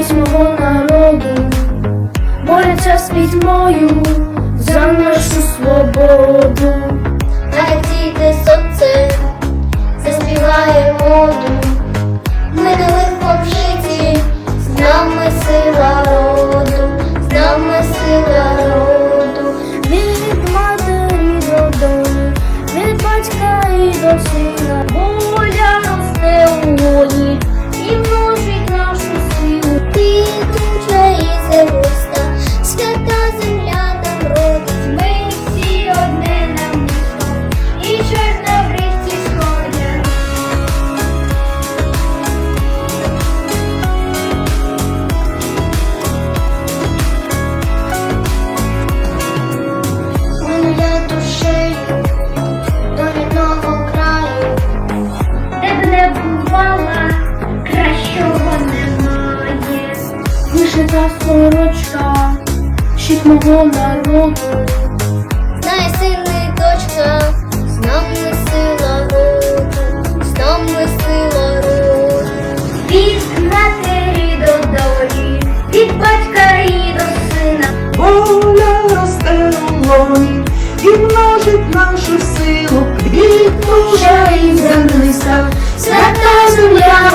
честь мого народу, борються з пітьмою за нашу свободу. Хай зійде сонце, заспіває моду. Ми не лихо в житті, з нами сила роду, з нами сила роду. Від матері до долі, від батька і до сина, Вишита сорочка, щит мого народу. Знає сильний дочка, з нами сила роду, з нами сила роду. Від матері до долі, від батька і до сина. Воля росте у лоні і множить нашу силу, Квітуча і землиста, свята земля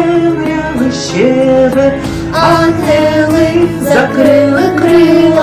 темряви щебе, ангели закрили крилами